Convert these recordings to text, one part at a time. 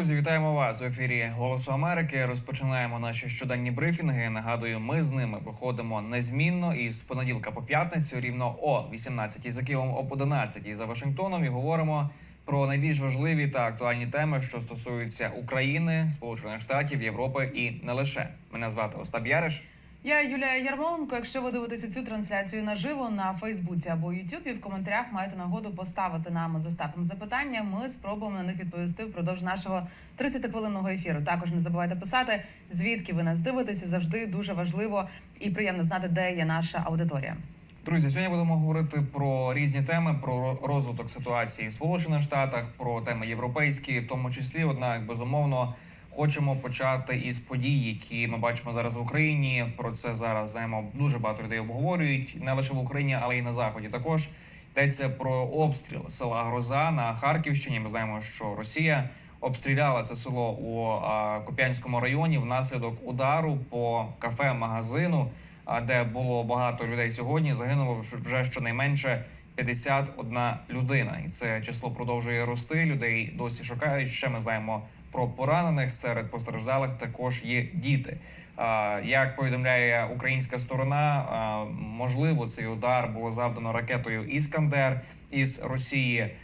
Друзі, вітаємо вас в ефірі Голосу Америки. Розпочинаємо наші щоденні брифінги. Нагадую, ми з ними виходимо незмінно із понеділка по п'ятницю, рівно о 18 за Києвом, об 11 за Вашингтоном. І говоримо про найбільш важливі та актуальні теми, що стосуються України, Сполучених Штатів, Європи і не лише. Мене звати Остап Яриш. Я Юлія Ярмоленко. Якщо ви дивитеся цю трансляцію наживо на Фейсбуці або Ютубі, в коментарях маєте нагоду поставити нам з Остапом запитання. Ми спробуємо на них відповісти впродовж нашого 30-хвилинного ефіру. Також не забувайте писати, звідки ви нас дивитеся. Завжди дуже важливо і приємно знати, де є наша аудиторія. Друзі, сьогодні будемо говорити про різні теми, про розвиток ситуації в Сполучених Штатах, про теми європейські, в тому числі, однак, безумовно, хочемо почати із подій, які ми бачимо зараз в Україні. Про це зараз знаємо дуже багато людей обговорюють не лише в Україні, але й на заході. Також йдеться про обстріл села Гроза на Харківщині. Ми знаємо, що Росія обстріляла це село у а, Куп'янському районі внаслідок удару по кафе-магазину а, де було багато людей сьогодні, загинуло вже щонайменше 51 людина, і це число продовжує рости. Людей досі шукають. Ще ми знаємо про поранених серед постраждалих. Також є діти. Як повідомляє українська сторона, можливо, цей удар було завдано ракетою Іскандер із Росії.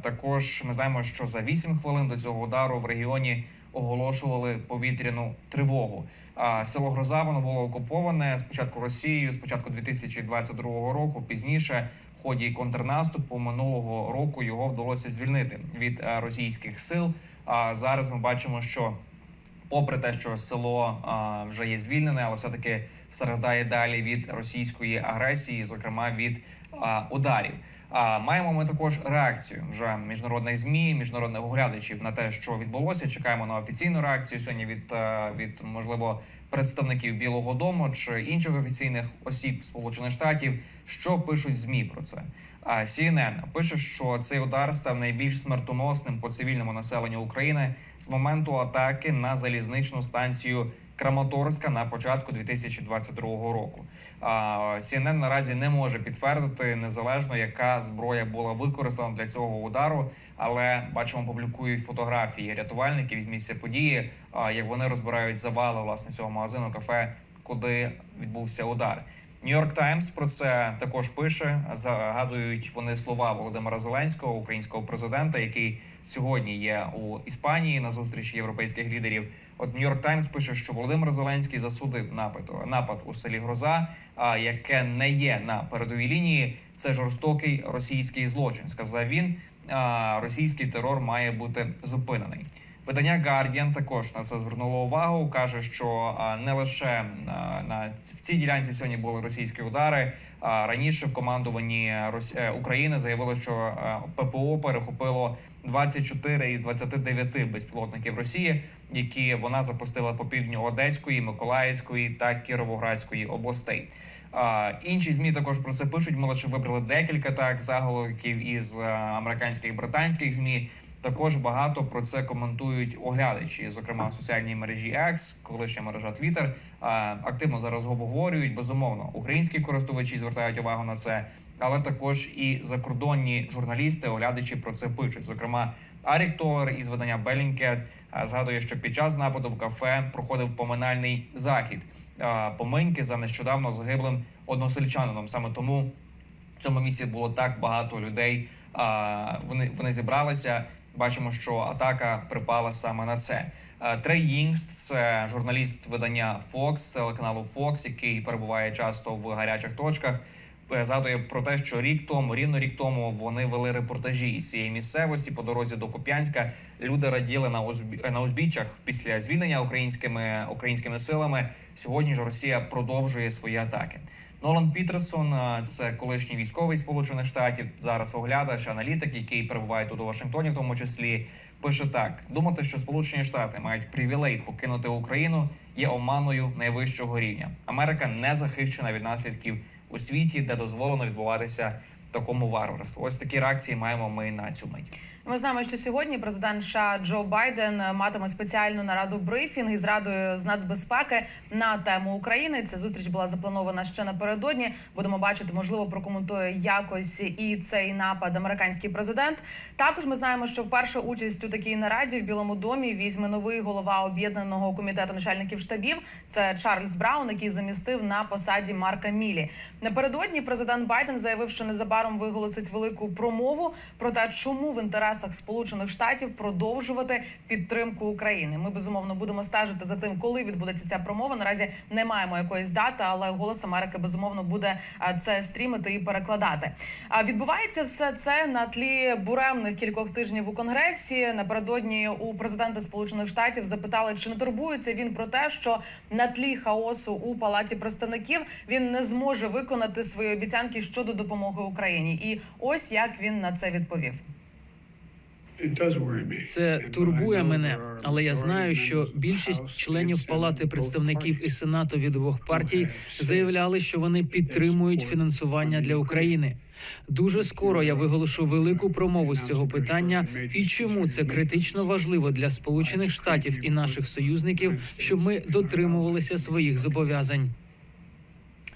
Також ми знаємо, що за 8 хвилин до цього удару в регіоні оголошували повітряну тривогу. А село Гроза воно було окуповане спочатку Росією, спочатку 2022 року. Пізніше, в ході контрнаступу минулого року його вдалося звільнити від е, російських сил. А зараз ми бачимо, що попри те, що село вже є звільнене, але все таки страждає далі від російської агресії, зокрема від ударів. А маємо ми також реакцію вже міжнародних змі, міжнародних оглядачів на те, що відбулося. Чекаємо на офіційну реакцію сьогодні від, е, від можливо представників Білого Дому чи інших офіційних осіб Сполучених Штатів, що пишуть змі про це. CNN пише, що цей удар став найбільш смертоносним по цивільному населенню України з моменту атаки на залізничну станцію Краматорська на початку 2022 року. CNN наразі не може підтвердити незалежно, яка зброя була використана для цього удару, але бачимо, публікують фотографії рятувальників із місця події, як вони розбирають завали власне цього магазину кафе, куди відбувся удар. Нью-Йорк Таймс про це також пише. Загадують вони слова Володимира Зеленського, українського президента, який сьогодні є у Іспанії на зустрічі європейських лідерів. От Нью-Йорк Таймс пише, що Володимир Зеленський засудив напад, напад у селі Гроза, а, яке не є на передовій лінії. Це жорстокий російський злочин. Сказав він. Російський терор має бути зупинений. Видання Guardian також на це звернуло увагу. каже, що не лише на в цій ділянці сьогодні були російські удари. А раніше в командуванні е, України заявили, що ППО перехопило 24 із 29 безпілотників Росії, які вона запустила по півдню Одеської, Миколаївської та Кіровоградської областей. Інші змі також про це пишуть. Ми лише вибрали декілька так заголовків із е, американських і британських змі. Також багато про це коментують оглядачі, зокрема в соціальній мережі X, колишня мережа Twitter, активно зараз обговорюють. Безумовно, українські користувачі звертають увагу на це, але також і закордонні журналісти, оглядачі про це пишуть. Зокрема, Арік Толер із видання Bellingcat згадує, що під час нападу в кафе проходив поминальний захід поминки за нещодавно загиблим односельчанином. Саме тому в цьому місці було так багато людей. Вони вони зібралися. Бачимо, що атака припала саме на це. А, Трей Їнгст це журналіст видання Fox, телеканалу Fox, який перебуває часто в гарячих точках. е, Згадує про те, що рік тому, рівно рік тому, вони вели репортажі із цієї місцевості по дорозі до Куп'янська. Люди раділи на узбі- на узбіччях після звільнення українськими українськими силами. Сьогодні ж Росія продовжує свої атаки. Нолан Пітерсон, це колишній військовий Сполучених Штатів, зараз оглядач, аналітик, який перебуває тут у Вашингтоні, в тому числі пише так: думати, що Сполучені Штати мають привілей покинути Україну, є оманою найвищого рівня. Америка не захищена від наслідків у світі, де дозволено відбуватися такому варварству. Ось такі реакції маємо ми на цю мить. Ми знаємо, що сьогодні президент США Джо Байден матиме спеціальну нараду брифінг із радою з нацбезпеки на тему України. Ця зустріч була запланована ще напередодні. Будемо бачити, можливо, прокоментує якось і цей напад американський президент. Також ми знаємо, що вперше участь у такій нараді в Білому домі візьме новий голова об'єднаного комітету начальників штабів. Це Чарльз Браун, який замістив на посаді Марка Мілі. Напередодні президент Байден заявив, що незабаром виголосить велику промову про те, чому в інтересах Сполучених Штатів продовжувати підтримку України. Ми безумовно будемо стежити за тим, коли відбудеться ця промова. Наразі не маємо якоїсь дати, але голос Америки безумовно буде це стрімити і перекладати. А відбувається все це на тлі буремних кількох тижнів у конгресі. Напередодні у президента Сполучених Штатів запитали, чи не турбується він про те, що на тлі хаосу у палаті представників він не зможе виконати свої обіцянки щодо допомоги Україні. І ось як він на це відповів. Це турбує мене, але я знаю, що більшість членів Палати представників і Сенату від обох партій заявляли, що вони підтримують фінансування для України. Дуже скоро я виголошу велику промову з цього питання і чому це критично важливо для Сполучених Штатів і наших союзників, щоб ми дотримувалися своїх зобов'язань.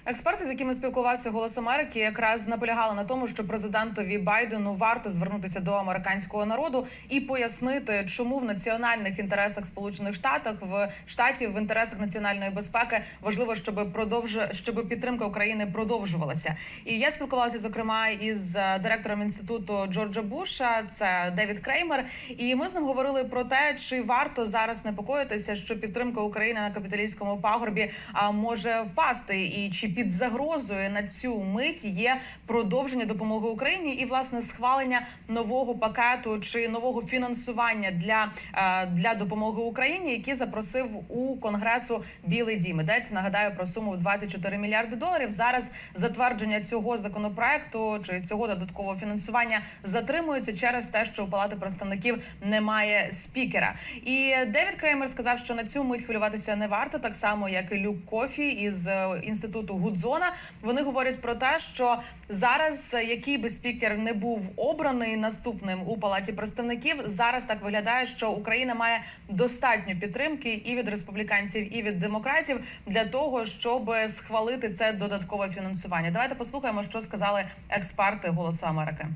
Експерти, з якими спілкувався голос Америки, якраз наполягали на тому, що президентові Байдену варто звернутися до американського народу і пояснити, чому в національних інтересах Сполучених Штатів в штатів в інтересах національної безпеки важливо, щоб продовж щоб підтримка України продовжувалася. І я спілкувалася зокрема із е, директором інституту Джорджа Буша, це Девід Креймер. І ми з ним говорили про те, чи варто зараз непокоїтися, що підтримка України на капіталійському пагорбі може впасти, і чи під загрозою на цю мить є продовження допомоги Україні і власне схвалення нового пакету чи нового фінансування для, е, для допомоги Україні, який запросив у конгресу Білий Дім. Йдеться, нагадаю про суму в 24 мільярди доларів. Зараз затвердження цього законопроекту чи цього додаткового фінансування затримується через те, що у палати представників немає спікера. І Девід Креймер сказав, що на цю мить хвилюватися не варто, так само як і Люк Кофі із е, інституту Гудзона. Вони говорять про те, що зараз, е, який би спікер не був обраний наступним у палаті представників, зараз так виглядає, що Україна має достатньо підтримки і від республіканців, і від демократів для того, щоб схвалити це додаткове фінансування. Давайте послухаємо, що сказали експерти Голосу Америки.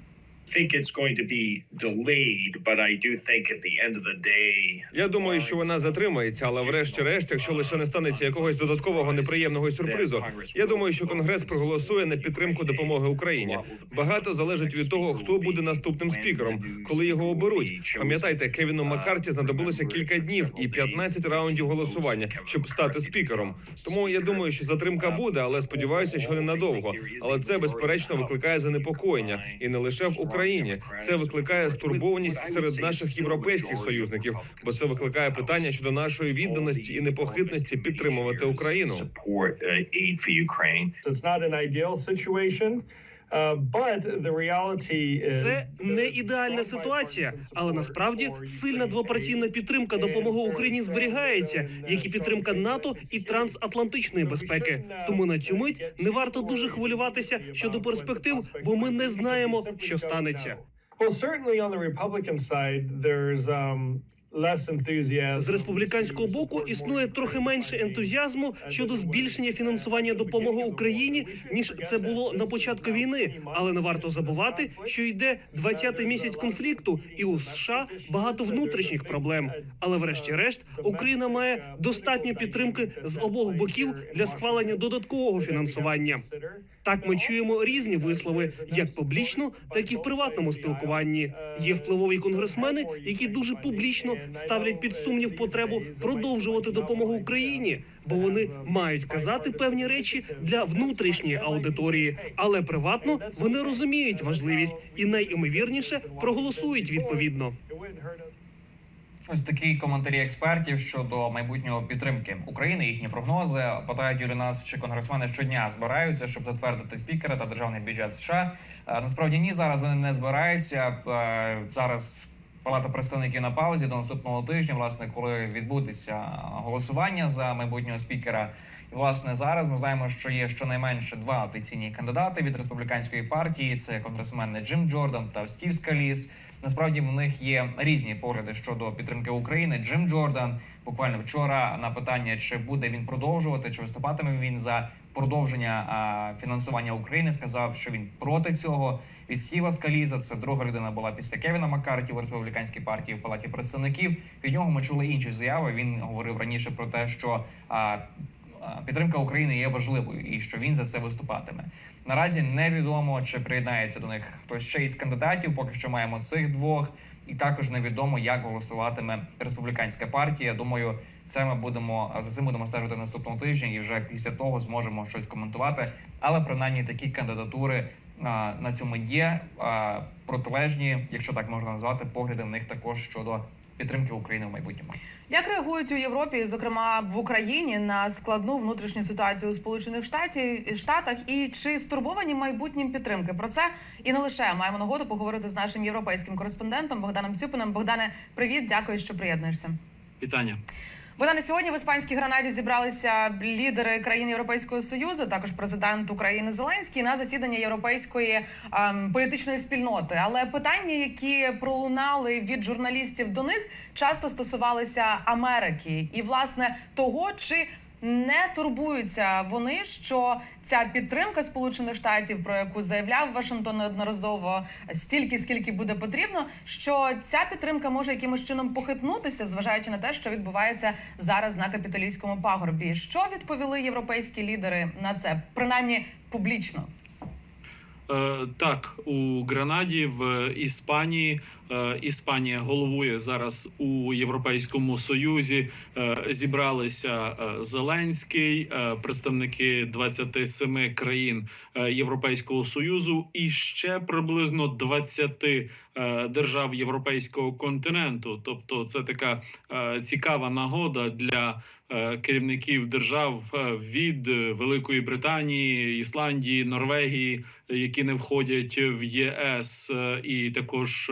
Think it's going to be delayed, but I do think at the end of the day. Я думаю, що вона затримається, але врешті-решт, якщо лише не станеться якогось додаткового неприємного сюрпризу, я думаю, що конгрес проголосує на підтримку допомоги Україні. Багато залежить від того, хто буде наступним спікером, коли його оберуть. Пам'ятайте, Кевіну Маккарті знадобилося кілька днів і 15 раундів голосування, щоб стати спікером. Тому я думаю, що затримка буде, але сподіваюся, що ненадовго. Але це безперечно викликає занепокоєння і не лише в Україні. Це викликає стурбованість серед наших європейських союзників, бо це викликає питання щодо нашої відданості і непохитності підтримувати Україну. Is Це не ідеальна ситуація, але насправді сильна двопартійна підтримка допомоги Україні зберігається, як і підтримка НАТО і трансатлантичної безпеки. Тому на цю мить не варто дуже хвилюватися щодо перспектив, бо ми не знаємо, що станеться. Well, certainly on the Republican side, there's um. З республіканського боку існує трохи менше ентузіазму щодо збільшення фінансування допомоги Україні ніж це було на початку війни. Але не варто забувати, що йде 20-й місяць конфлікту, і у США багато внутрішніх проблем. Але, врешті-решт, Україна має достатньо підтримки з обох боків для схвалення додаткового фінансування. Так ми чуємо різні вислови, як публічно, так і в приватному спілкуванні. Є впливові конгресмени, які дуже публічно ставлять під сумнів потребу продовжувати допомогу Україні, бо вони мають казати певні речі для внутрішньої аудиторії, але приватно вони розуміють важливість і найімовірніше проголосують відповідно. Ось такі коментарі експертів щодо майбутнього підтримки України. Їхні прогнози питають Юлі нас, чи конгресмени щодня збираються, щоб затвердити спікера та державний бюджет США. Е, Насправді ні, зараз вони не збираються. Е, Зараз палата представників на паузі до наступного тижня, власне, коли відбудеться голосування за майбутнього спікера. І власне зараз ми знаємо, що є щонайменше два офіційні кандидати від республіканської партії. Це конгресмени Джим Джордан та Стів Скаліс. Насправді в них є різні погляди щодо підтримки України. Джим Джордан буквально вчора на питання, чи буде він продовжувати, чи виступатиме він за продовження фінансування України, сказав, що він проти цього. Від Стіва Скаліза, це друга людина була після Кевіна Маккарті в республіканській партії в палаті представників. Від нього ми чули інші заяви. Він говорив раніше про те, що підтримка України є важливою і що він за це виступатиме. Наразі невідомо, чи приєднається до них хтось ще із кандидатів. Поки що маємо цих двох, і також невідомо, як голосуватиме республіканська партія. Думаю, це ми будемо за цим будемо стежити наступного тижня, і вже після того зможемо щось коментувати. Але принаймні такі кандидатури на цьому є протилежні, якщо так можна назвати, погляди в них також щодо підтримки України в майбутньому. Як реагують у Європі, зокрема в Україні, на складну внутрішню ситуацію у Сполучених Штатів Штатах, і чи стурбовані майбутнім підтримки? Про це і не лише маємо нагоду поговорити з нашим європейським кореспондентом Богданом Цюпиним. Богдане, привіт, дякую, що приєднуєшся. Вітання. Богдане, сьогодні в іспанській гранаді зібралися лідери країн Європейського союзу, також президент України Зеленський на засідання європейської ем, політичної спільноти. Але питання, які пролунали від журналістів до них, часто стосувалися Америки і власне того, чи не турбуються вони, що ця підтримка Сполучених Штатів, про яку заявляв Вашингтон неодноразово, стільки скільки буде потрібно, що ця підтримка може якимось чином похитнутися, зважаючи на те, що відбувається зараз на капітолійському пагорбі. Що відповіли європейські лідери на це, принаймні публічно? Е, Так, у Гранаді в Іспанії. Е, Іспанія головує зараз у Європейському Союзі. Е, Зібралися е, Зеленський, представники 27 країн Європейського Союзу і ще приблизно 20 е, держав Європейського континенту. Тобто, це така цікава нагода для керівників держав від Великої Британії, Ісландії, Норвегії, які не входять в ЄС, і також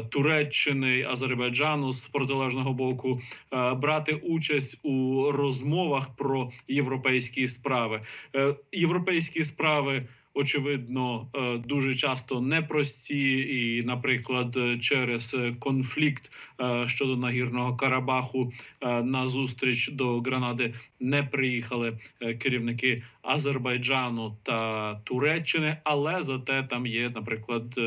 Туреччини, Азербайджану з протилежного боку, е, брати участь у розмовах про європейські справи. Е, Європейські справи. Очевидно, е, дуже часто непрості, і, наприклад, через конфлікт е, щодо нагірного Карабаху е, на зустріч до Гранади не приїхали керівники Азербайджану та Туреччини, але зате там є, наприклад,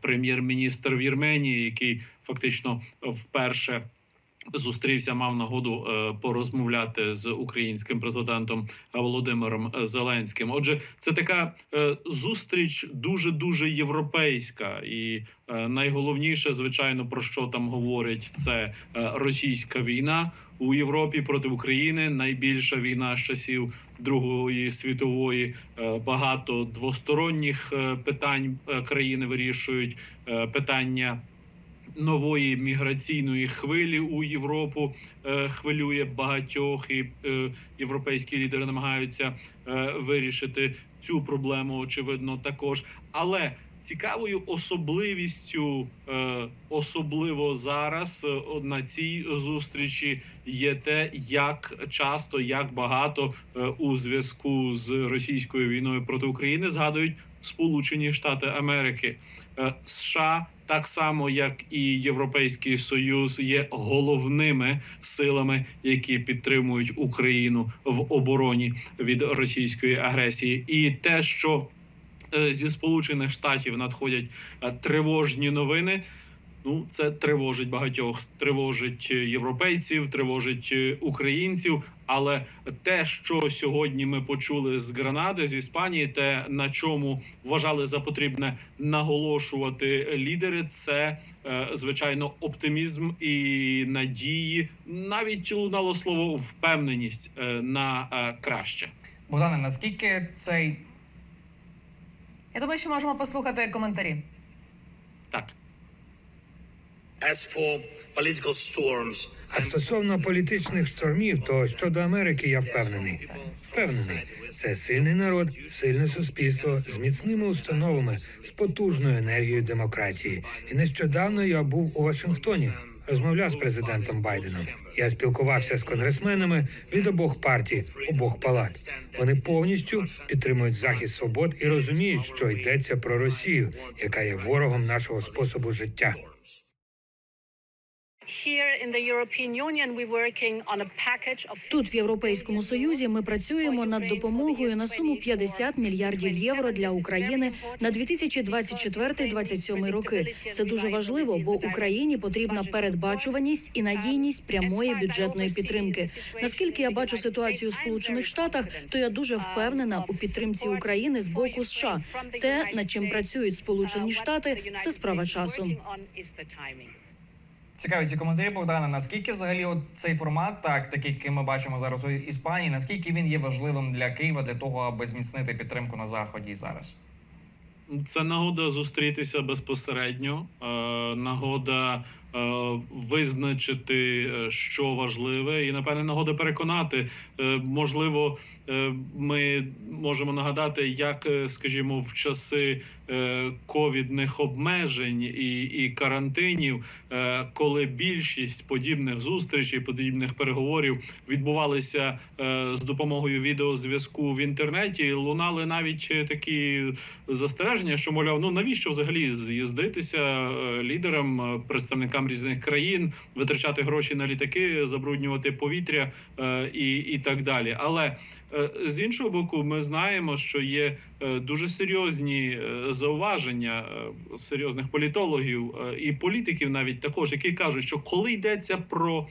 прем'єр-міністр Вірменії, який фактично вперше. Зустрівся, мав нагоду е, порозмовляти з українським президентом Володимиром Зеленським. Отже, це така е, зустріч дуже дуже європейська, і е, найголовніше, звичайно, про що там говорять, це російська війна у Європі проти України. Найбільша війна з часів Другої світової. Багато двосторонніх питань країни вирішують питання нової міграційної хвилі у Європу е, хвилює багатьох, і е, європейські лідери намагаються е, вирішити цю проблему. Очевидно, також але. Цікавою особливістю, особливо зараз, на цій зустрічі є те, як часто, як багато у зв'язку з російською війною проти України згадують Сполучені Штати Америки, США так само як і Європейський Союз є головними силами, які підтримують Україну в обороні від російської агресії, і те, що е, зі Сполучених Штатів надходять е, тривожні новини. Ну, це тривожить багатьох, тривожить е, європейців, тривожить е, українців. Але те, що сьогодні ми почули з Гранади, з Іспанії, те на чому вважали за потрібне наголошувати лідери, це е, звичайно оптимізм і надії. Навіть лунало слово впевненість на краще. Богдане, наскільки цей Я думаю, що можемо послухати коментарі. А стосовно політичних штормів, то щодо Америки я впевнений. Впевнений, це сильний народ, сильне суспільство з міцними установами, з потужною енергією демократії. І нещодавно я був у Вашингтоні. розмовляв з президентом Байденом. Я спілкувався з конгресменами від обох партій, обох палат. Вони повністю підтримують захист свобод і розуміють, що йдеться про Росію, яка є ворогом нашого способу життя. Тут в Європейському Союзі ми працюємо над допомогою на суму 50 мільярдів євро для України на 2024-2027 роки. Це дуже важливо, бо Україні потрібна передбачуваність і надійність прямої бюджетної підтримки. Наскільки я бачу ситуацію у Сполучених Штатах, то я дуже впевнена у підтримці України з боку США. Те, над чим працюють Сполучені Штати, це справа часу. Цікаві ці коментарі Богдана. Наскільки взагалі от цей формат, так такий, який ми бачимо зараз у Іспанії, наскільки він є важливим для Києва для того, аби зміцнити підтримку на заході зараз? Це нагода зустрітися безпосередньо, е, нагода визначити, е, що важливе, і напевне нагода переконати. Е, можливо, е, ми можемо нагадати, як, е, скажімо, в часи е, ковідних обмежень і, і карантинів, е, коли більшість подібних зустрічей, подібних переговорів відбувалися е, з допомогою відеозв'язку в інтернеті, лунали навіть е, такі застереження, що мовляв, ну навіщо взагалі з'їздитися е, лідерам, е, представникам різних країн, витрачати гроші на літаки, забруднювати повітря е, і, і так далі. Але е, з іншого боку, ми знаємо, що є е, дуже серйозні зауваження серйозних політологів і політиків, навіть також, які кажуть, що коли йдеться про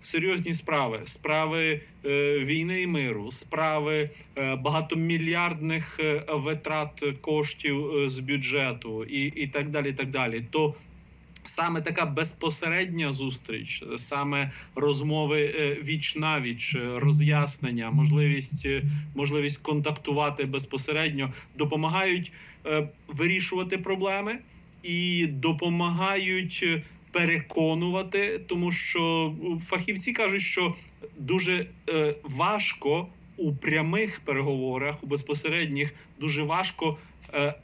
серйозні справи, справи е, війни і миру, справи е, багатомільярдних витрат коштів з бюджету і, і так далі. Так далі, то Саме така безпосередня зустріч, саме розмови віч навіч, е, роз'яснення, можливість, е, можливість контактувати безпосередньо допомагають е, вирішувати проблеми і допомагають е, переконувати, тому що фахівці кажуть, що дуже важко у прямих переговорах, у безпосередніх, дуже важко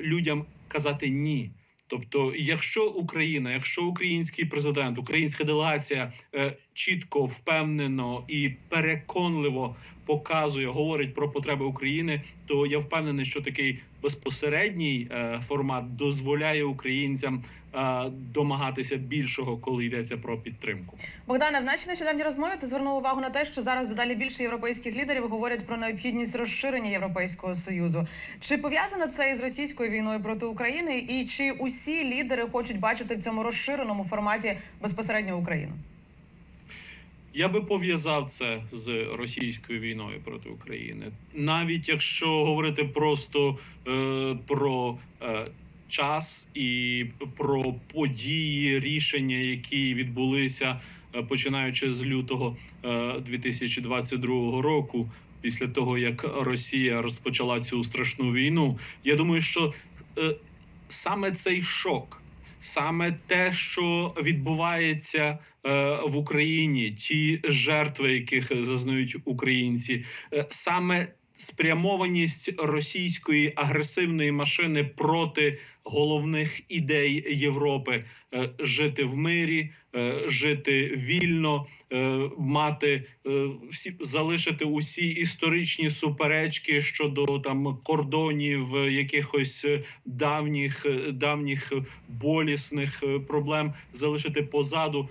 людям казати ні. Тобто, якщо Україна, якщо український президент, українська делегація е, чітко, впевнено і переконливо показує, говорить про потреби України, то я впевнений, що такий безпосередній е, формат дозволяє українцям е, домагатися більшого, коли йдеться про підтримку. Богдане, в нашій нещодавній розмові ти звернув увагу на те, що зараз дедалі більше європейських лідерів говорять про необхідність розширення Європейського союзу. Чи пов'язано це із російською війною проти України, і чи усі лідери хочуть бачити в цьому розширеному форматі безпосередньо Україну? Я би пов'язав це з російською війною проти України, навіть якщо говорити просто е, про е, час і про події, рішення, які відбулися е, починаючи з лютого е, 2022 року, після того як Росія розпочала цю страшну війну. Я думаю, що е, саме цей шок. Саме те, що відбувається в Україні, ті жертви, яких зазнають українці, е, саме спрямованість російської агресивної машини проти головних ідей Європи е, жити в мирі, е, жити вільно, е, мати е, всі залишити усі історичні суперечки щодо там кордонів, е, якихось е, давніх е, давніх е, болісних е, проблем, залишити позаду.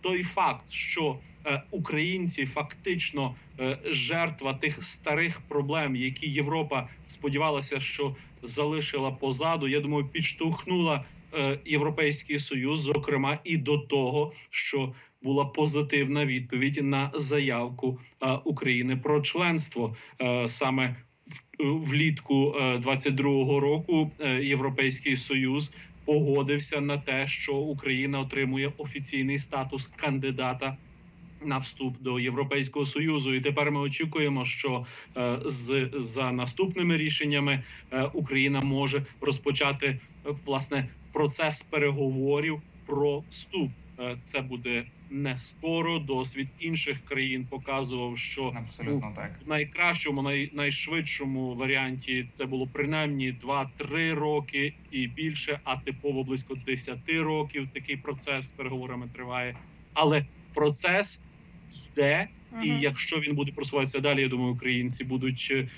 Той факт, що е, українці фактично е, жертва тих старих проблем, які Європа сподівалася, що залишила позаду. Я думаю, підштовхнула е, Європейський Союз, зокрема, і до того, що була позитивна відповідь на заявку України про членство саме влітку е, 22-го року. Європейський Союз погодився на те, що Україна отримує офіційний статус кандидата на вступ до Європейського союзу. І тепер ми очікуємо, що е, з за наступними рішеннями е, Україна може розпочати е, власне процес переговорів про вступ. Це буде не скоро. Досвід інших країн показував, що Абсолютно так. в найкращому, най, найшвидшому варіанті це було принаймні 2-3 роки і більше, а типово близько 10 років. Такий процес з переговорами триває. Але процес йде, і якщо він буде просуватися далі, я думаю, українці будуть, е,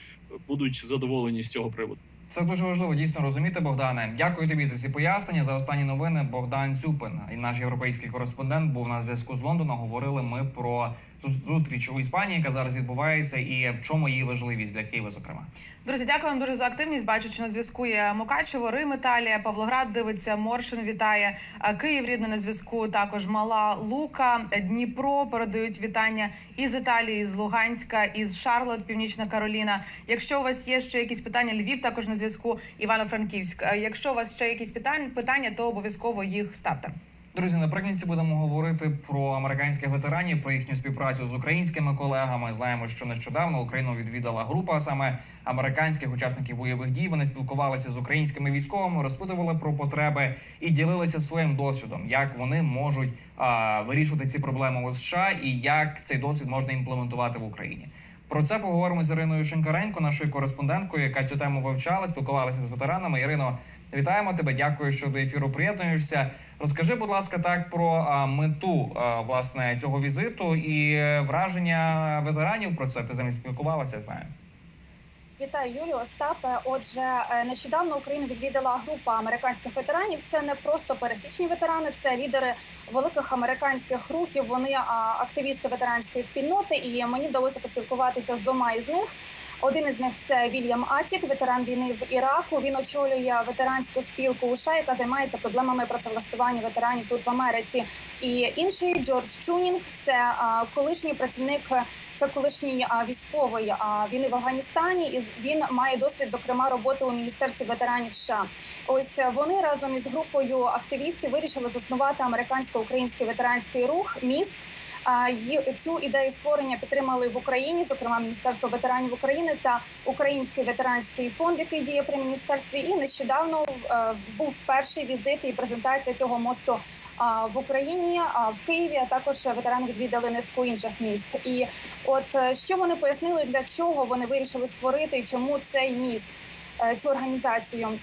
будуть задоволені з цього приводу. Це дуже важливо дійсно розуміти, Богдане. Дякую тобі за ці пояснення. За останні новини Богдан Цюпин, і наш європейський кореспондент, був на зв'язку з Лондона. Говорили ми про зустріч у Іспанії, яка зараз відбувається, і в чому її важливість для Києва, зокрема. Друзі, дякую вам дуже за активність. Бачу, що на зв'язку є Мукачево, Рим, Італія, Павлоград дивиться, Моршин вітає, Київ рідне на зв'язку. Також Мала Лука, Дніпро передають вітання із Італії, з Луганська, із Шарлот, Північна Кароліна. Якщо у вас є ще якісь питання, Львів також на зв'язку, Івано-Франківськ. Якщо у вас ще якісь питання, питання, то обов'язково їх ставте. Друзі, наприкінці будемо говорити про американських ветеранів, про їхню співпрацю з українськими колегами. Знаємо, що нещодавно Україну відвідала група саме американських учасників бойових дій. Вони спілкувалися з українськими військовими, розпитували про потреби і ділилися своїм досвідом, як вони можуть а, вирішувати ці проблеми у США і як цей досвід можна імплементувати в Україні. Про це поговоримо з Іриною Шинкаренко, нашою кореспонденткою, яка цю тему вивчала, спілкувалася з ветеранами. Ірино, вітаємо тебе. Дякую, що до ефіру приєднуєшся. Розкажи, будь ласка, так про мету власне цього візиту і е, враження ветеранів про це. Ти з ними спілкувалася, знаю. Вітаю, Юлію Остапе. Отже, е, нещодавно Україну відвідала група американських ветеранів. Це не просто пересічні ветерани, це лідери великих американських рухів. Вони активісти ветеранської спільноти. І мені вдалося поспілкуватися з двома із них. Один із них це Вільям Атік, ветеран війни в Іраку. Він очолює ветеранську спілку США, яка займається проблемами працевлаштування ветеранів тут в Америці. І інший Джордж Чунінг, це колишній працівник це колишній військовий а, війни в Афганістані, і він має досвід, зокрема, роботи у міністерстві ветеранів США. Ось е, вони разом із групою активістів вирішили заснувати американсько-український ветеранський рух міст. Цю ідею створення підтримали в Україні, зокрема Міністерство ветеранів України та Український ветеранський фонд, який діє при міністерстві. І нещодавно е, був перший візит і презентація цього мосту в Україні, в Києві а також ветерани відвідали низку інших міст. І от е, що вони пояснили, для чого вони вирішили створити і чому цей міст, е, цю організацію.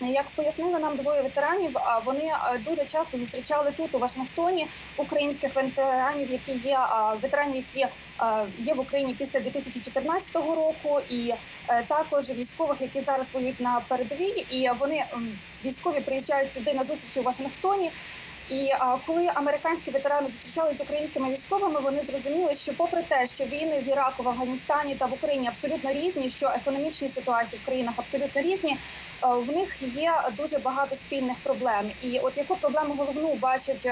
Як пояснили нам двоє ветеранів, вони е, дуже часто зустрічали тут у Вашингтоні українських ветеранів, які є ветеранів, які є в Україні після 2014 року, і також військових, які зараз воюють на передовій, і вони військові приїжджають сюди на зустрічі у Вашингтоні. І а, коли американські ветерани зустрічалися з українськими військовими, вони зрозуміли, що попри те, що війни в Іраку, в Афганістані та в Україні абсолютно різні, що економічні ситуації в країнах абсолютно різні, а, в них є дуже багато спільних проблем. І от яку проблему головну бачать.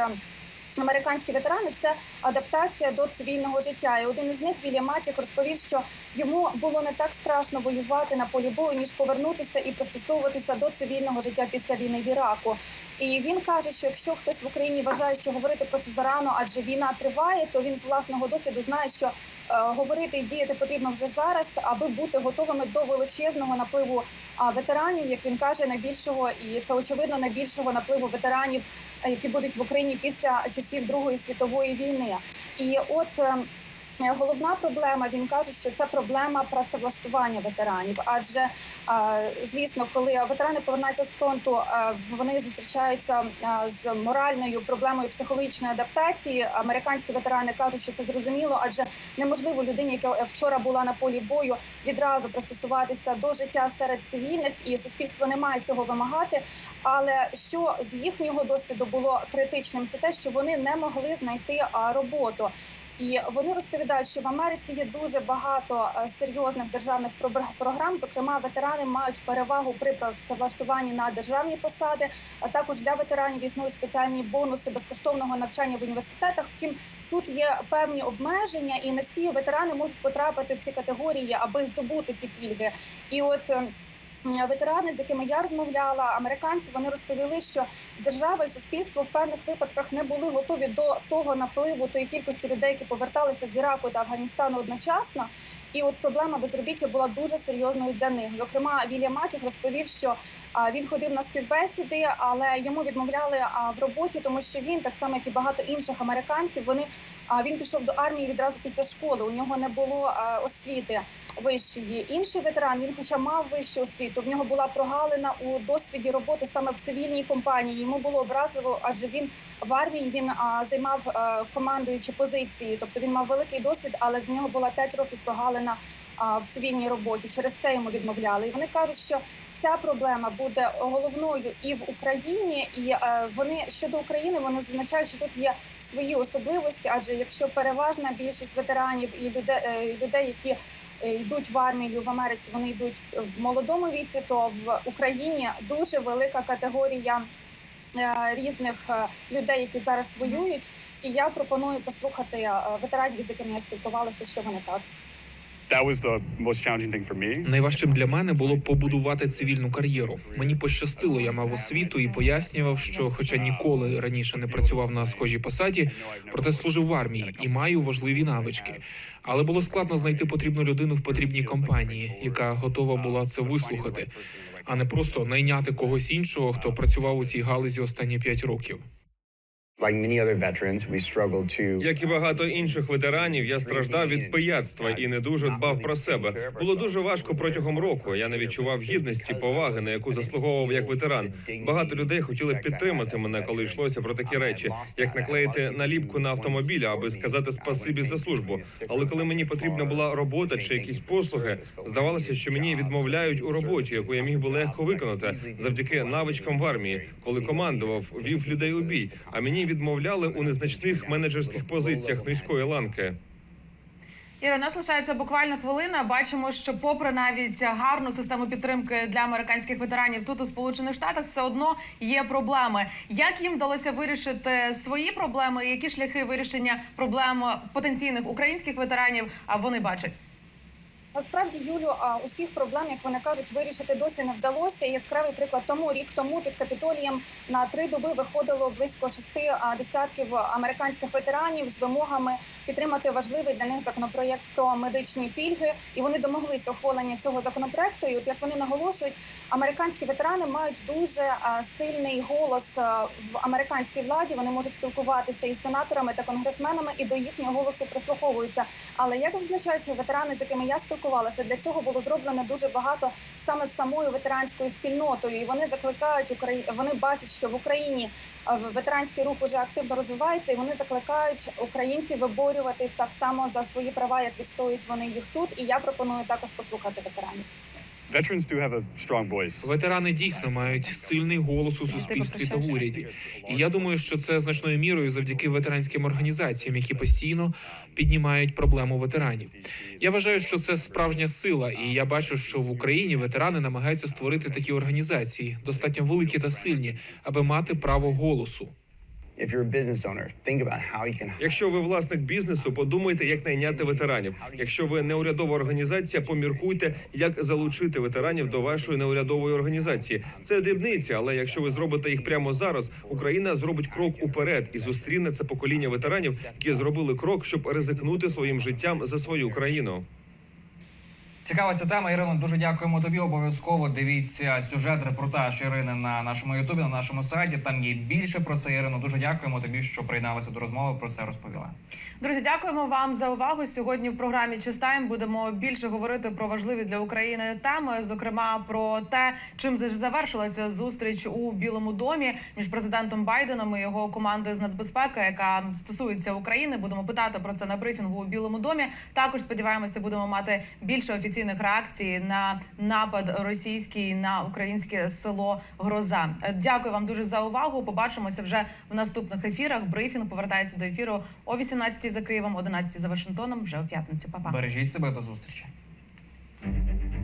Американські ветерани це адаптація до цивільного життя. І один із них Вільям Матік розповів, що йому було не так страшно воювати на полі бою, ніж повернутися і пристосовуватися до цивільного життя після війни в Іраку. І він каже, що якщо хтось в Україні вважає, що говорити про це зарано, адже війна триває, то він з власного досвіду знає, що говорити і діяти потрібно вже зараз, аби бути готовими до величезного напливу ветеранів, як він каже, найбільшого, і це очевидно найбільшого напливу ветеранів, е, які будуть в Україні після часів Другої світової війни. І от. Е, Головна проблема він каже, що це проблема працевлаштування ветеранів. Адже е, звісно, коли ветерани повертаються з фронту, е, вони зустрічаються з моральною проблемою психологічної адаптації. Американські ветерани кажуть, що це зрозуміло, адже неможливо людині, яка вчора була на полі бою, відразу пристосуватися до життя серед цивільних, і суспільство не має цього вимагати. Але що з їхнього досвіду було критичним, це те, що вони не могли знайти роботу. І вони розповідають, що в Америці є дуже багато е, серйозних державних програм. Зокрема, ветерани мають перевагу при працевлаштуванні на державні посади. А також для ветеранів існують спеціальні бонуси безкоштовного навчання в університетах. Втім, тут є певні обмеження, і не всі ветерани можуть потрапити в ці категорії, аби здобути ці пільги. І от. Ветерани, з якими я розмовляла, американці, вони розповіли, що держава і суспільство в певних випадках не були готові до того напливу тої кількості людей, які поверталися з Іраку та Афганістану одночасно. І от проблема безробіття була дуже серйозною для них. Зокрема, Вільям Матіх розповів, що він ходив на співбесіди, але йому відмовляли в роботі, тому що він, так само як і багато інших американців, вони а він пішов до армії відразу після школи. У нього не було освіти вищої. Інший ветеран він, хоча мав вищу освіту, в нього була прогалина у досвіді роботи саме в цивільній компанії. Йому було образливо, адже він в армії він займав а, командуючі позиції, тобто він мав великий досвід, але в нього була 5 років прогалина в цивільній роботі. Через це йому відмовляли. І вони кажуть, що ця проблема буде головною і в Україні, і е, вони щодо України вони зазначають, що тут є свої особливості, адже якщо переважна більшість ветеранів і людей, людей які е, йдуть в армію в Америці, вони йдуть в молодому віці, то в Україні дуже велика категорія е, різних людей, які зараз воюють. І я пропоную послухати ветеранів, з якими я спілкувалася, що вони кажуть. Найважчим для мене було побудувати цивільну кар'єру. Мені пощастило, я мав освіту і пояснював, що, хоча ніколи раніше не працював на схожій посаді, проте служив в армії і маю важливі навички. Але було складно знайти потрібну людину в потрібній компанії, яка готова була це вислухати, а не просто найняти когось іншого, хто працював у цій галузі останні п'ять років. Як і багато інших ветеранів, я страждав від пияцтва і не дуже дбав про себе. Було дуже важко протягом року. Я не відчував гідності, поваги, на яку заслуговував як ветеран. Багато людей хотіли підтримати мене, коли йшлося про такі речі, як наклеїти наліпку на автомобіля, аби сказати спасибі за службу. Але коли мені потрібна була робота чи якісь послуги, здавалося, що мені відмовляють у роботі, яку я міг би легко виконати завдяки навичкам в армії, коли командував, вів людей у бій. А мені відмовляли у незначних менеджерських позиціях низької ланки. Іра, нас лишається буквально хвилина. Бачимо, що, попри навіть гарну систему підтримки для американських ветеранів тут у Сполучених Штатах, все одно є проблеми. Як їм вдалося вирішити свої проблеми? Які шляхи вирішення проблем потенційних українських ветеранів вони бачать? Насправді, Юлю, усіх проблем, як вони кажуть, вирішити досі не вдалося. Яскравий приклад тому рік тому під капітолієм на три доби виходило близько шести десятків американських ветеранів з вимогами підтримати важливий для них законопроєкт про медичні пільги. І вони домоглися ухвалення цього законопроекту. І от як вони наголошують, американські ветерани мають дуже сильний голос в американській владі. Вони можуть спілкуватися із сенаторами та конгресменами, і до їхнього голосу прислуховуються. Але як зазначають ветерани, з якими я спілкувалася, для цього було зроблено дуже багато саме з самою ветеранською спільнотою. І вони закликають Украї... Вони бачать, що в Україні ветеранський рух уже активно розвивається, і вони закликають українців виборювати так само за свої права, як відстоюють вони їх тут. І я пропоную також послухати ветеранів. Ветерани дійсно мають сильний голос у суспільстві та в уряді. І я думаю, що це значною мірою завдяки ветеранським організаціям, які постійно піднімають проблему ветеранів. Я вважаю, що це справжня сила, і я бачу, що в Україні ветерани намагаються створити такі організації, достатньо великі та сильні, аби мати право голосу. Якщо ви власник бізнесу, подумайте, як найняти ветеранів. Якщо ви неурядова організація, поміркуйте, як залучити ветеранів до вашої неурядової організації. Це дрібниці, але якщо ви зробите їх прямо зараз, Україна зробить крок уперед і зустріне це покоління ветеранів, які зробили крок, щоб ризикнути своїм життям за свою країну. Цікава ця тема. Ірино, дуже дякуємо тобі. Обов'язково дивіться сюжет, репортаж Ірини на нашому Ютубі, на нашому сайті. Там є більше про це. Ірино, дуже дякуємо тобі, що приєдналася до розмови. Про це розповіла. Друзі, дякуємо вам за увагу. Сьогодні в програмі Чистайм будемо більше говорити про важливі для України теми, зокрема про те, чим завершилася зустріч у Білому домі між президентом Байденом і його командою з нацбезпеки, яка стосується України. Будемо питати про це на брифінгу у Білому домі. Також сподіваємося, будемо мати більше офіційних реакцій на напад російський на українське село Гроза. Дякую вам дуже за увагу. Побачимося вже в наступних ефірах. Брифінг повертається до ефіру о 18 за Києвом, 11 за Вашингтоном. Вже у п'ятницю. Па-па. Бережіть себе до зустрічі.